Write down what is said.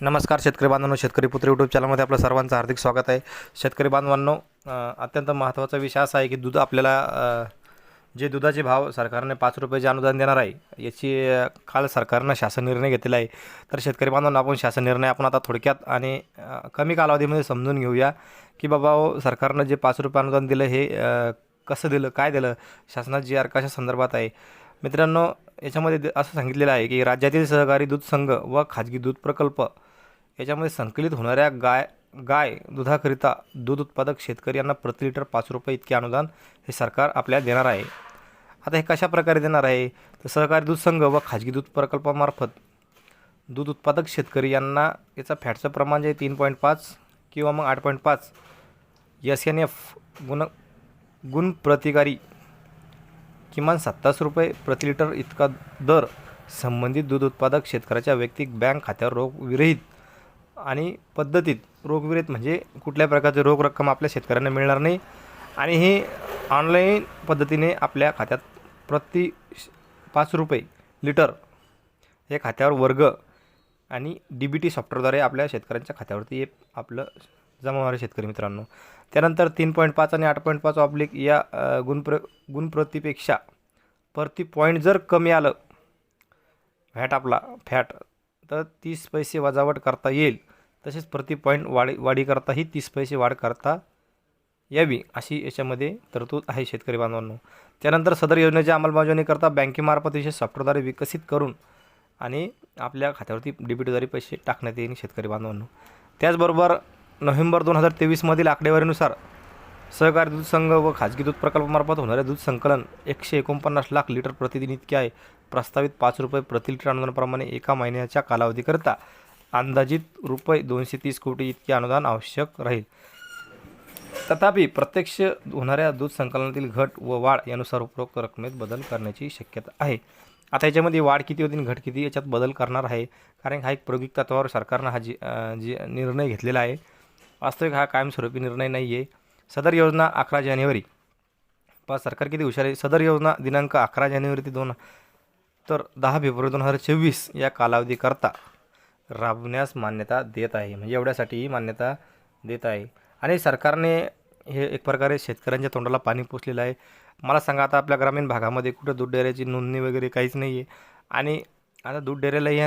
नमस्कार शेतकरी बांधवांनो शेतकरी पुत्र यूट्यूब चॅनलमध्ये आपलं सर्वांचं हार्दिक स्वागत आहे. शेतकरी बांधवांनो अत्यंत महत्त्वाचा विषय असा आहे की दूध आपल्याला जे दुधाचे भाव सरकारने पाच रुपयाचे अनुदान देणार आहे याची काल सरकारनं शासन निर्णय घेतलेला आहे. तर शेतकरी बांधवांना आपण शासन निर्णय आपण आता थोडक्यात आणि कमी कालावधीमध्ये समजून घेऊया की बाबा हो, सरकारनं जे पाच रुपये अनुदान दिलं हे कसं दिलं काय दिलं शासनात जी आर कशा संदर्भात आहे. मित्रांनो याच्यामध्ये असं सांगितलेलं आहे की राज्यातील सहकारी दूध संघ व खाजगी दूध प्रकल्प याच्यामध्ये संकलित होणाऱ्या गाय गाय दुधाकरिता दूध उत्पादक शेतकरी यांना प्रति लिटर पाच रुपये इतके अनुदान हे सरकार आपल्याला देणार आहे. आता हे कशा प्रकारे देणार आहे? तर सहकारी दूध संघ व खाजगी दूध प्रकल्पामार्फत दूध उत्पादक शेतकरी यांना याचा फॅटचं प्रमाण जे तीन पॉईंट पाच किंवा मग आठ पॉईंट पाच एस एन एफ गुण गुण प्रतिकारी किमान सत्तावीस रुपये प्रति लिटर इतका दर संबंधित दूध उत्पादक शेतकऱ्याच्या वैयक्तिक बँक खात्यावर रोग विरहित आणि पद्धतीत रोगविरहित म्हणजे कुठल्या प्रकारचे रोख रक्कम आपल्या शेतकऱ्यांना मिळणार नाही. आणि हे ऑनलाईन पद्धतीने आपल्या खात्यात प्रति श- पाच रुपये लिटर हे खात्यावर वर्ग आणि डी बी टी सॉफ्टवेअरद्वारे आपल्या शेतकऱ्यांच्या खात्यावरती हे आपलं जमा होणारे शेतकरी मित्रांनो. त्यानंतर तीन पॉईंट पाच आणि आठ पॉईंट पाच ऑब्लिक या गुणप्र गुणप्रतीपेक्षा प्रति पॉईंट जर कमी आलं व्हॅट आपला फॅट तर तीस पैसे वजावट करता येईल. तसेच प्रति पॉईंट वाढी वाढीकरताही तीस पैसे वाढ करता यावी अशी याच्यामध्ये तरतूद आहे शेतकरी बांधवांनो. त्यानंतर सदर योजनेच्या अंमलबजावणीकरता बँकेमार्फत विशेष सॉफ्टवेअरद्वारे विकसित करून आणि आपल्या खात्यावरती डेबिटद्वारे पैसे टाकण्यात येईल शेतकरी बांधवांनो. त्याचबरोबर नोव्हेंबर दोन हजार तेवीसमधील आकडेवारीनुसार सहकारी दूध संघ व खाजगी दूध प्रकल्पामार्फत होणारे दूध संकलन एकशे एकोणपन्नास लाख लिटर प्रतिदिन इतके आहे. प्रस्तावित पाच रुपये प्रति लिटर अनुदानाप्रमाणे एका महिन्याच्या कालावधीकरता अंदाजित रुपये दोनशे तीस कोटी इतके अनुदान आवश्यक राहील. तथापि प्रत्यक्ष होणाऱ्या दूध संकलनातील घट व वाढ यानुसार उपरोक्त रकमेत बदल करण्याची शक्यता आहे. आता याच्यामध्ये वाढ किती होती आणि घट किती याच्यात बदल करणार आहे? कारण हा एक प्रायोगिक तत्वावर सरकारनं हा जी जी निर्णय घेतलेला आहे. वास्तविक हा कायमस्वरूपी निर्णय नाही आहे सदर योजना अकरा जानेवारी. पहा सरकार किती हुशार आहे. सदर योजना दिनांक अकरा जानेवारी ते दोन तर दहा फेब्रुवारी दोन हजार चोवीस या कालावधीकरता राबवण्यास मान्यता देत आहे. म्हणजे एवढ्यासाठी ही मान्यता देत आहे. आणि सरकारने हे एक प्रकारे शेतकऱ्यांच्या तोंडाला पाणी पोचलेलं आहे. मला सांगा आता आपल्या ग्रामीण भागामध्ये कुठं दूध डेअऱ्याची नोंदणी वगैरे काहीच नाही आहे आणि आता दूध डेअऱ्यालाही